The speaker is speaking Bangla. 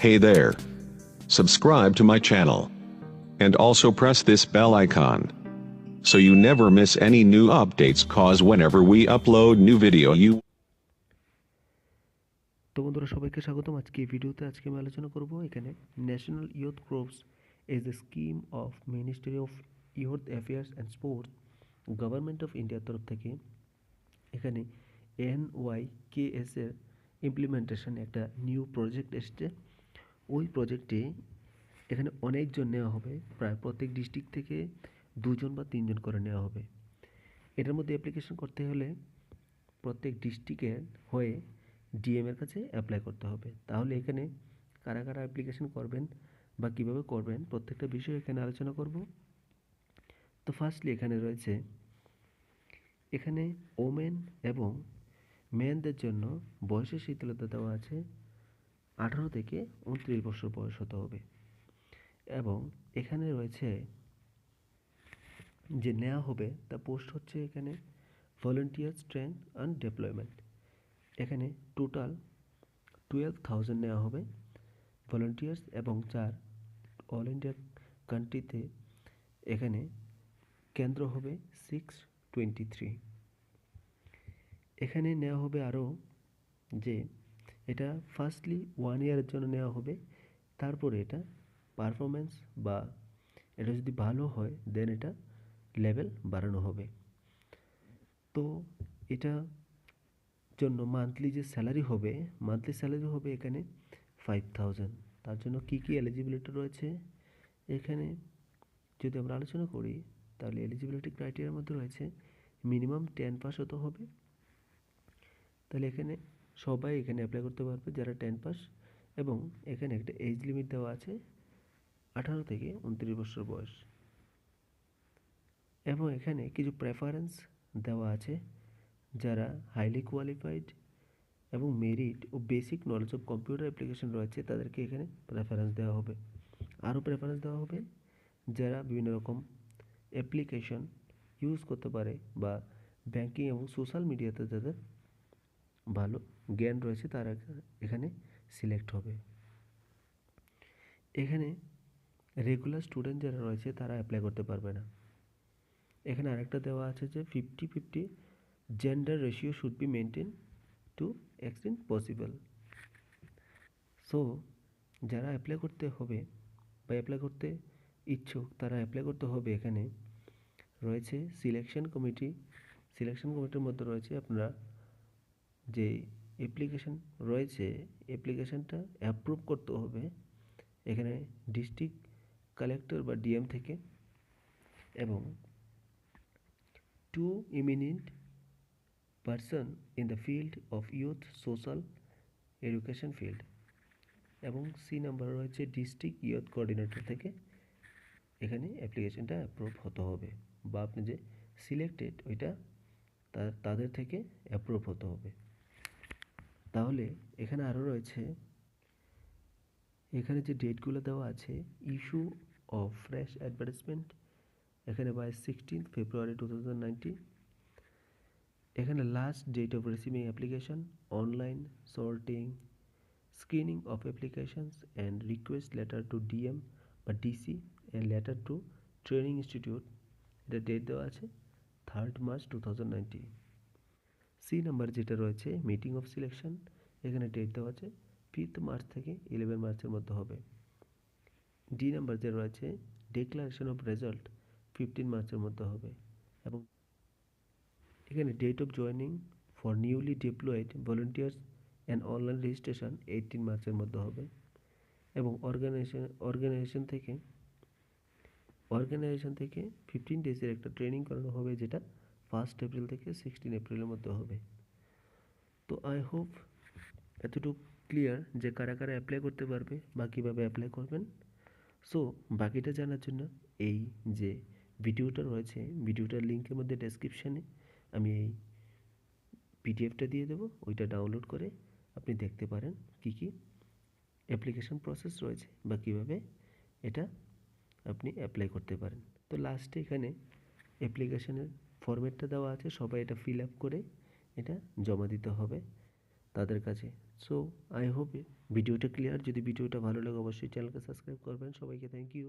Hey there. Subscribe to my channel. And also press this bell icon. So you never miss any new updates cause whenever we upload new video, you তো বন্ধুরা, সবাইকে স্বাগতম আজকে এই ভিডিওতে আজকে আমি আলোচনা করব এখানে national youth corps is a scheme of ministry of youth affairs and sports government of ইন্ডিয়ার তরফ থেকে এখানে এন ওয়াই কে এস এর ইমপ্লিমেন্টেশন একটা নিউ প্রজেক্ট এসছে ওই প্রজেক্টে এখানে অনেকজন নেওয়া হবে। প্রায় প্রত্যেক ডিস্ট্রিক্ট থেকে দুজন বা তিনজন করে নেওয়া হবে। এটার মধ্যে অ্যাপ্লিকেশন করতে হলে প্রত্যেক ডিস্ট্রিক্টের হয়ে ডিএমের কাছে অ্যাপ্লাই করতে হবে। তাহলে এখানে কারা কারা অ্যাপ্লিকেশন করবেন বা কীভাবে করবেন প্রত্যেকটা বিষয় এখানে আলোচনা করব। তো ফার্স্টলি এখানে রয়েছে, এখানে ওমেন এবং মেনদের জন্য বয়সের শীতলতা দেওয়া আছে। আঠারো থেকে উনত্রিশ বছর বয়স হতে হবে। এবং এখানে রয়েছে যে নেওয়া হবে, তা পোস্ট হচ্ছে এখানে ভলেন্টিয়ার ট্রেন অ্যান্ড ডেপ্লয়মেন্ট এখানে টোটাল টুয়েলভ থাউজেন্ড নেওয়া হবে ভলেন্টিয়ার্স এবং চার অল ইন্ডিয়া কান্ট্রিতে এখানে কেন্দ্র হবে সিক্স টোয়েন্টি থ্রি এখানে নেওয়া হবে আরও যে এটা ফার্স্টলি ওয়ান ইয়ারের জন্য নেওয়া হবে। তারপরে এটা পারফরমেন্স বা এটা যদি ভালো হয় দেন এটা লেভেল বাড়ানো হবে। তো এটা জন্য মান্থলি যে স্যালারি হবে মান্থলি স্যালারি হবে এখানে ফাইভ থাউজেন্ড তার জন্য কী কী এলিজিবিলিটি রয়েছে? এখানে যদি আমরা আলোচনা করি, তাহলে এলিজিবিলিটি ক্রাইটেরিয়ার মধ্যে রয়েছে মিনিমাম টেন পাস হতে হবে। তাহলে এখানে সবাই এখানে অ্যাপ্লাই করতে পারবে যারা টেন পাস এবং এখানে একটা এজ লিমিট দেওয়া আছে আঠারো থেকে উনত্রিশ বছর বয়স। এবং এখানে কিছু প্রেফারেন্স দেওয়া আছে যারা হাইলি কোয়ালিফাইড এবং merit O basic knowledge of computer application রয়েছে তাদেরকে এখানে প্রেফারেন্স দেওয়া হবে। আরও প্রেফারেন্স দেওয়া হবে যারা বিভিন্ন রকম অ্যাপ্লিকেশন ইউজ করতে পারে বা ব্যাংকিং এবং সোশ্যাল মিডিয়াতে যাদের ভালো জ্ঞান রয়েছে, তারা এখানে সিলেক্ট হবে। এখানে রেগুলার স্টুডেন্ট যারা রয়েছে, তারা অ্যাপ্লাই করতে পারবে না। এখানে আরেকটা দেওয়া আছে যে fifty fifty gender ratio should be maintain to extent possible so যারা অ্যাপ্লাই করতে হবে বা অ্যাপ্লাই করতে ইচ্ছুক, তারা অ্যাপ্লাই করতে হবে। এখানে রয়েছে সিলেকশন কমিটি সিলেকশন কমিটির মধ্যে রয়েছে আপনারা যে অ্যাপ্লিকেশন রয়েছে অ্যাপ্লিকেশনটা অ্যাপ্রুভ করতে হবে এখানে ডিস্ট্রিক্ট কালেক্টর বা ডিএম থেকে এবং two eminent person in the field of youth social education field এবং সি নাম্বার রয়েছে ডিস্ট্রিক্ট ইয়ুথ কোঅর্ডিনেটর থেকে এখানে অ্যাপ্লিকেশনটা অ্যাপ্রুভ হতে হবে বা আপনি যে সিলেক্টেড ওইটা তাদের থেকে অ্যাপ্রুভ হতে হবে। তাহলে এখানে আরও রয়েছে, এখানে যে ডেটগুলো দেওয়া আছে ইস্যু অফ ফ্রেশ অ্যাডভার্টাইজমেন্ট এখানে বাই সিক্সটিন ফেব্রুয়ারি টু এখানে last date of receiving application online sorting screening of applications and request letter to DM বা DC and letter to training institute এটা ডেট দেওয়া আছে third March two thousand nineteen C number যেটা রয়েছে মিটিং অফ সিলেকশন এখানে ডেট দেওয়া আছে ফিফথ মার্চ থেকে ইলেভেন মার্চের মধ্যে হবে। ডি নাম্বার যে রয়েছে ডিক্লারেশন অফ রেজাল্ট ফিফটিন মার্চের মধ্যে হবে। এবং এখানে date of joining for newly deployed volunteers and online registration eighteen মার্চের মধ্যে হবে। এবং অর্গানাইজেশন অর্গানাইজেশন থেকে অর্গানাইজেশন থেকে ফিফটিন ডেজের একটা ট্রেনিং করানো হবে, যেটা ফার্স্ট এপ্রিল থেকে সিক্সটিন এপ্রিলের মধ্যে হবে। তো আই হোপ এতটুকু ক্লিয়ার যে কারা কারা অ্যাপ্লাই করতে পারবে বা কীভাবে অ্যাপ্লাই করবেন। সো বাকিটা জানার জন্য এই যে ভিডিওটা রয়েছে, ভিডিওটার লিঙ্কের মধ্যে ডেসক্রিপশানে আমি এই পিডিএফটা দিয়ে দেবো, ওইটা ডাউনলোড করে আপনি দেখতে পারেন কি কি অ্যাপ্লিকেশন প্রসেস রয়েছে বা কীভাবে এটা আপনি অ্যাপ্লাই করতে পারেন। তো লাস্টে এখানে অ্যাপ্লিকেশনের ফরম্যাটটা দেওয়া আছে, সবাই এটা ফিল আপ করে এটা জমা দিতে হবে তাদের কাছে। সো আই হোপ ভিডিওটা ক্লিয়ার যদি ভিডিওটা ভালো লাগে, অবশ্যই চ্যানেলকে সাবস্ক্রাইব করবেন। সবাইকে থ্যাংক ইউ